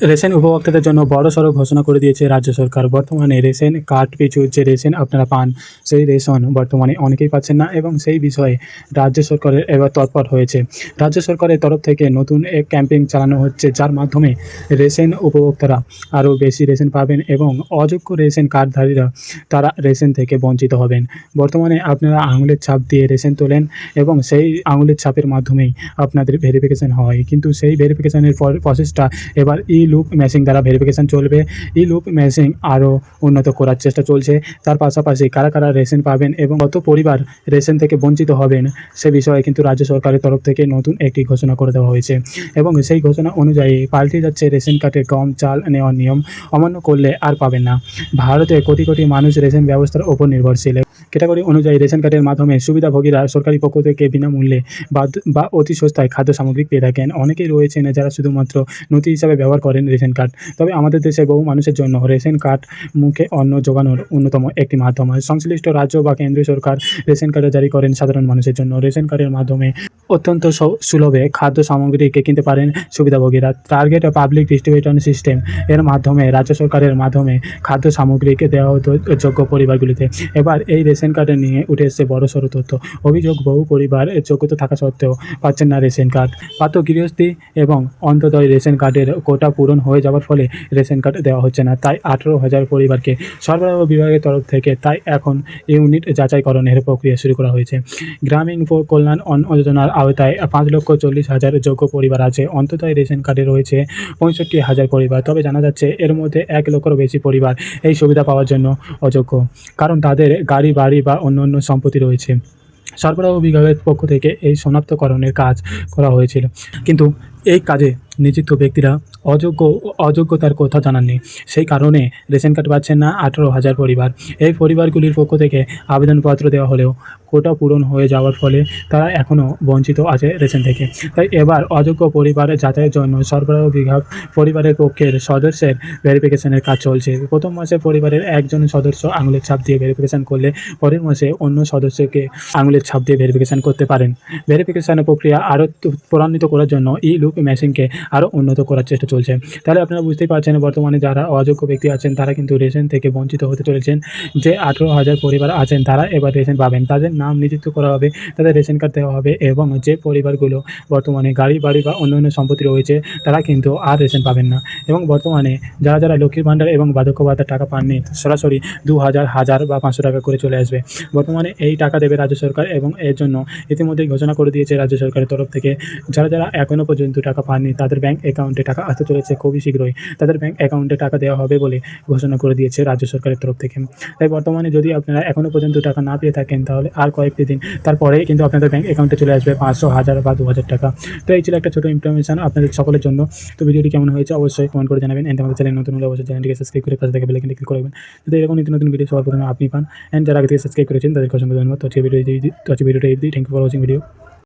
Ration উপভোক্তাদের জন্য বড় সড়ো ঘোষণা করে দিয়েছে রাজ্য সরকার। বর্তমানে রেশন কার্ড পিছু যে রেশন আপনারা পান, সেই রেশন বর্তমানে অনেকেই পাচ্ছেন না এবং সেই বিষয়ে রাজ্য সরকারের এবার তৎপর হয়েছে। রাজ্য সরকারের তরফ থেকে নতুন এক ক্যাম্পেইন চালানো হচ্ছে, যার মাধ্যমে রেশন উপভোক্তারা আরও বেশি রেশন পাবেন এবং অযোগ্য রেশন কার্ডধারীরা তারা রেশন থেকে বঞ্চিত হবেন। বর্তমানে আপনারা আঙুলের ছাপ দিয়ে রেশন তোলেন এবং সেই আঙুলের ছাপের মাধ্যমেই আপনাদের ভেরিফিকেশন হয়। কিন্তু সেই ভেরিফিকেশনের প্রসেসটা এবার ই লুপ মেশিন দ্বারা ভেরিফিকেশন চলবে। ই লুপ মেশিন আরও উন্নত করার চেষ্টা চলছে। তার পাশাপাশি কারা কারা রেশন পাবেন এবং কত পরিবার রেশন থেকে বঞ্চিত হবেন, সে বিষয়ে কিন্তু রাজ্য সরকারের তরফ থেকে নতুন একটি ঘোষণা করে দেওয়া হয়েছে। এবং সেই ঘোষণা অনুযায়ী পাল্টে যাচ্ছে রেশন কার্ডের গম চাল নেওয়ার নিয়ম, অমান্য করলে আর পাবেন না। ভারতে কোটি কোটি মানুষ রেশন ব্যবস্থার ওপর নির্ভরশীল। ক্যাটাগরি অনুযায়ী রেশন কার্ডের মাধ্যমে সুবিধাভোগীরা সরকারি পক্ষ থেকে বিনামূল্যে বা অতি সস্তায় খাদ্য সামগ্রী পেয়ে থাকেন। অনেকেই রয়েছেন যারা শুধুমাত্র নথি হিসাবে ব্যবহার করেন রেশন কার্ড। তবে আমাদের দেশে বহু মানুষের জন্য রেশন কার্ড মুখে অন্ন যোগানোর অন্যতম একটি মাধ্যম। সংশ্লিষ্ট রাজ্য বা কেন্দ্রীয় সরকার রেশন কার্ড জারি করেন সাধারণ মানুষের জন্য। রেশন কার্ডের মাধ্যমে অত্যন্ত সুলভে খাদ্য সামগ্রীকে কিনতে পারেন সুবিধাভোগীরা। টার্গেট পাবলিক ডিস্ট্রিবিউশন সিস্টেম এর মাধ্যমে রাজ্য সরকারের মাধ্যমে খাদ্য সামগ্রীকে দেওয়া হতো যোগ্য পরিবারগুলিতে। এবার এই রেশন কার্ডে নিয়ে উঠে এসেছে বড় সড়ো তথ্য। অভিযোগ, বহু পরিবার যোগ্যতা থাকা সত্ত্বেও পাচ্ছেন না রেশন কার্ড। পাত্র গৃহস্থী এবং অন্তদয় রেশন কার্ডের কোটা পূরণ হয়ে যাওয়ার ফলে রেশন কার্ড দেওয়া হচ্ছে না। তাই আঠেরো হাজার পরিবারকে সরবরাহ বিভাগের তরফ থেকে তাই এখন ইউনিট যাচাইকরণের প্রক্রিয়া শুরু করা হয়েছে। গ্রামীণ কল্যাণ যোজনার আওতায় পাঁচ লক্ষ চল্লিশ হাজার যোগ্য পরিবার আছে। অন্ততই রেশন কার্ডে রয়েছে পঁয়ষট্টি হাজার পরিবার। তবে জানা যাচ্ছে এর মধ্যে এক লক্ষেরও বেশি পরিবার এই সুবিধা পাওয়ার জন্য অযোগ্য। কারণ তাদের গাড়ি বাড়ি বা অন্য অন্য সম্পত্তি রয়েছে। সরবরাহ বিভাগের পক্ষ থেকে এই শনাক্তকরণের কাজ করা হয়েছিল। কিন্তু এই কাজে নিযুক্ত ব্যক্তিরা অযোগ্য, অযোগ্যতার কথা জানাননি। সেই কারণে রেশন কার্ড পাচ্ছেন না আঠেরো হাজার পরিবার। এই পরিবারগুলির পক্ষ থেকে আবেদনপত্র দেওয়া হলেও কোটা পূরণ হয়ে যাওয়ার ফলে তারা এখনও বঞ্চিত আছে রেশন থেকে। তাই এবার অযোগ্য পরিবার যাতায়াতের জন্য সরবরাহ বিভাগ পরিবারের পক্ষের সদস্যের ভেরিফিকেশনের কাজ চলছে। প্রথম মাসে পরিবারের একজন সদস্য আঙুলের ছাপ দিয়ে ভেরিফিকেশন করলে পরের মাসে অন্য সদস্যকে আঙুলের ছাপ দিয়ে ভেরিফিকেশন করতে পারেন। ভেরিফিকেশনের প্রক্রিয়া আরও ত্বরান্বিত করার জন্য ই লুপ মেশিনকে আরও উন্নত করার চেষ্টা চলছে। তাহলে আপনারা বুঝতেই পারছেন বর্তমানে যারা অযোগ্য ব্যক্তি আছেন, তারা কিন্তু রেশন থেকে বঞ্চিত হতে চলেছেন। যে আঠেরো হাজার পরিবার আছেন, তারা এবার রেশন পাবেন। তাদের নাম নিযুক্ত করা হবে, তাদের রেশন কার্ড দেওয়া হবে এবং যে পরিবারগুলো বর্তমানে গাড়ি বাড়ি বা অন্যান্য সম্পত্তি রয়েছে, তারা কিন্তু আর রেশন পাবেন না। এবং বর্তমানে যারা যারা লক্ষ্মীর ভাণ্ডার এবং বার্ধক্য ভাতার টাকা পাননি, সরাসরি দু হাজার হাজার বা পাঁচশো টাকা করে চলে আসবে। বর্তমানে এই টাকা দেবে রাজ্য সরকার এবং এর জন্য ইতিমধ্যেই ঘোষণা করে দিয়েছে রাজ্য সরকারের তরফ থেকে। যারা যারা এখনও পর্যন্ত টাকা পাননি, তাদের ব্যাংক অ্যাকাউন্টে টাকা আসতে চলেছে খুবই শীঘ্রই। তাদের ব্যাংক অ্যাকাউন্টে টাকা দেওয়া হবে বলে ঘোষণা করে দিয়েছে রাজ্য সরকারের তরফ থেকে। তাই বর্তমানে যদি আপনারা এখনও পর্যন্ত টাকা না পেয়ে থাকেন, তাহলে আর কয়েকটি দিন তারপরে কিন্তু আপনাদের ব্যাংক অ্যাকাউন্টে চলে আসবে পাঁচশো, হাজার বা দু হাজার টাকা। তো এই ছিল একটা ছোটো ইনফরমেশন আপনাদের সকলের জন্য। তো ভিডিওটি কেমন হয়েছে অবশ্যই কমেন্ট করে জানাবেন। অ্যান্ড আমাদের চ্যানেল নতুন হলে অবশ্যই চ্যানেলটিকে সাবস্ক্রাইব করে পাশে থেকে বেলাইকনটি ক্লিক করবেন যদি এরকম নিত্য নতুন ভিডিও সবার প্রথমে আপনি পান। অ্যান্ড যারা আগে থেকে সাবস্ক্রাইব করেছেন, তাদেরকে অসংখ্য ধন্যবাদ। তো আজকে ভিডিও তো আজকে ভিডিওটা এই thank you for watching video